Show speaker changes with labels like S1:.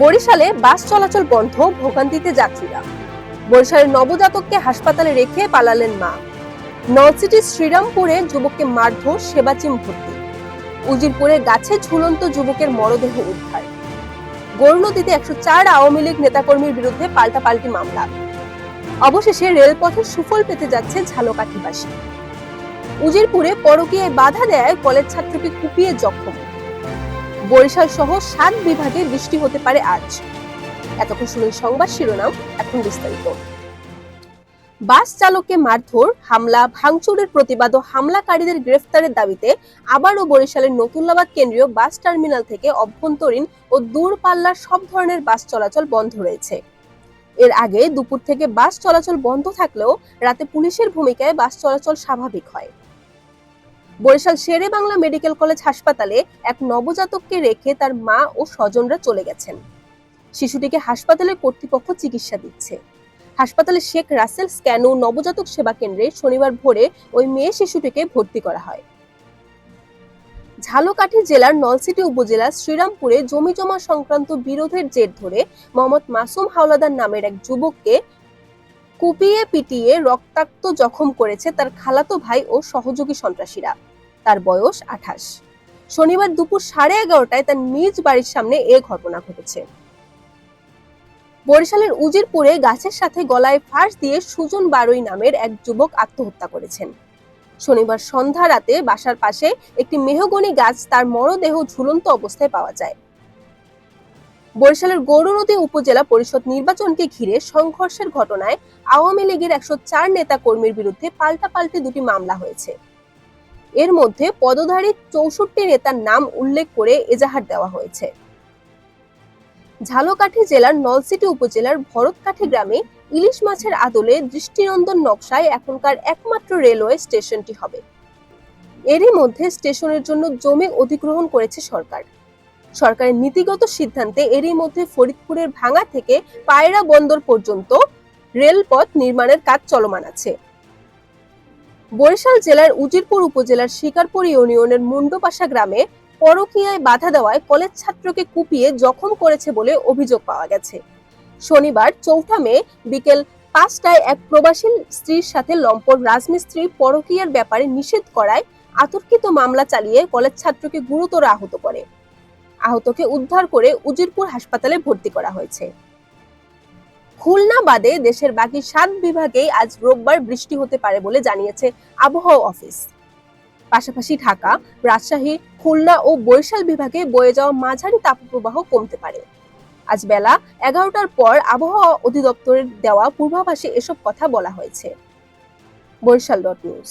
S1: বরিশালে বাস চলাচল বন্ধ, ভোগান্তিতে যাত্রীরা। বরিশালের নবজাতককে হাসপাতালে রেখে পালালেন মা। নলসিটির শ্রীরামপুরে যুবককে মারধর সেবাচিম ভর্তি। উজিরপুরে গাছে ঝুলন্ত যুবকের মরদেহ উদ্ধার। গৌরনদীতে একশো চার আওয়ামী লীগ নেতাকর্মীর বিরুদ্ধে পাল্টাপাল্টি মামলা। অবশেষে রেলপথের সুফল পেতে যাচ্ছে ঝালকাঠিবাসী। উজিরপুরে পরকীয়ায় বাধা দেয় কলেজ ছাত্রকে কুপিয়ে জখম। বরিশাল সহ সাত বিভাগে বৃষ্টি হতে পারে আজ। এতক্ষণ শুনুন সংবাদ শিরোনাম, এখন বিস্তারিত। বাস চালককে মারধর, হামলা, ভাঙচুরের প্রতিবাদ ও হামলাকারীদের গ্রেফতারের দাবিতে আবারও বরিশালের নতুল্লাবাদ কেন্দ্রীয় বাস টার্মিনাল থেকে অভ্যন্তরীণ ও দূরপাল্লার সব ধরনের বাস চলাচল বন্ধ রয়েছে। এর আগে দুপুর থেকে বাস চলাচল বন্ধ থাকলেও রাতে পুলিশের ভূমিকায় বাস চলাচল স্বাভাবিক হয়। বরিশাল শেরে বাংলা মেডিকেল কলেজ হাসপাতালে এক নবজাতককে রেখে তার মা ও স্বজনরা চলে গেছেন। শিশুটিকে হাসপাতালের কর্তৃপক্ষ চিকিৎসা দিচ্ছে। হাসপাতালে শেখ রাসেল স্ক্যান ও নবজাতক সেবা কেন্দ্রে শনিবার ভোরে ওই মেয়ে শিশুটিকে ভর্তি করা হয়। ঝালকাঠি জেলার নলসিটি উপজেলার শ্রীরামপুরে জমি জমা সংক্রান্ত বিরোধের জের ধরে মোহাম্মদ মাসুম হাওলাদার নামের এক যুবককে কুপিয়ে পিটিয়ে রক্তাক্ত জখম করেছে তার খালাতো ভাই ও সহযোগী সন্ত্রাসীরা। তার বয়স আঠাশ। শনিবার দুপুর সাড়ে এগারোটায় তার নিজ বাড়ির সামনে এ ঘটনা ঘটেছে। বরিশালের উজিরপুরে গাছের সাথে গলায় ফাঁস দিয়ে সুজন বারুই নামের এক যুবক আত্মহত্যা করেছেন। শনিবার সন্ধ্যা রাতে বাসার পাশে একটি মেহগনি গাছ তার মরদেহ ঝুলন্ত অবস্থায় পাওয়া যায়। বরিশালের গৌরনদী উপজেলা পরিষদ নির্বাচনকে ঘিরে সংঘর্ষের ঘটনায় আওয়ামী লীগের একশো চার নেতা কর্মীর বিরুদ্ধে পাল্টাপাল্টি দুটি মামলা হয়েছে। এর মধ্যে পদধারী চৌষট্টি নেতার নাম উল্লেখ করে এজাহার দেওয়া হয়েছে। ঝালকাঠি জেলার নলসিটি উপজেলার ভরতকাঠি গ্রামে ইলিশ মাছের আদলে দৃষ্টিনন্দন নকশায় এখনকার একমাত্র রেলওয়ে স্টেশনটি হবে। এরই মধ্যে স্টেশনের জন্য জমি অধিগ্রহণ করেছে সরকার। সরকারের নীতিগত সিদ্ধান্তে এরই মধ্যে ফরিদপুরের ভাঙা থেকে পায়রা বন্দর পর্যন্ত রেলপথ নির্মাণের কাজ চলমান আছে। বরিশাল জেলার উজিরপুর উপজেলার শিকারপুর ইউনিয়নের মুন্ডপাশা গ্রামে পরকীয়ায় বাধা দেওয়ায় কলেজ ছাত্রকে কুপিয়ে জখম করেছে বলে অভিযোগ পাওয়া গেছে। শনিবার চৌঠা মে বিকেল পাঁচটায় এক প্রবাসী স্ত্রীর সাথে লম্পট রাজমিস্ত্রি পরকীয়ার ব্যাপারে নিষেধ করায় আতর্কিত মামলা চালিয়ে কলেজ ছাত্রকে গুরুতর আহত করে। আহতকে উদ্ধার করে উজিরপুর হাসপাতালে ভর্তি করা হয়েছে। খুলনা বাদে দেশের বাকি সাত বিভাগেই আজ রোববার বৃষ্টি হতে পারে বলে জানিয়েছে আবহাওয়া অফিস। পাশাপাশি ঢাকা, রাজশাহী, খুলনা ও বরিশাল বিভাগে বয়ে যাওয়া মাঝারি তাপপ্রবাহ কমতে পারে। আজ বেলা এগারোটার পর আবহাওয়া অধিদপ্তরের দেওয়া পূর্বাভাসে এসব কথা বলা হয়েছে। Barishal dot news.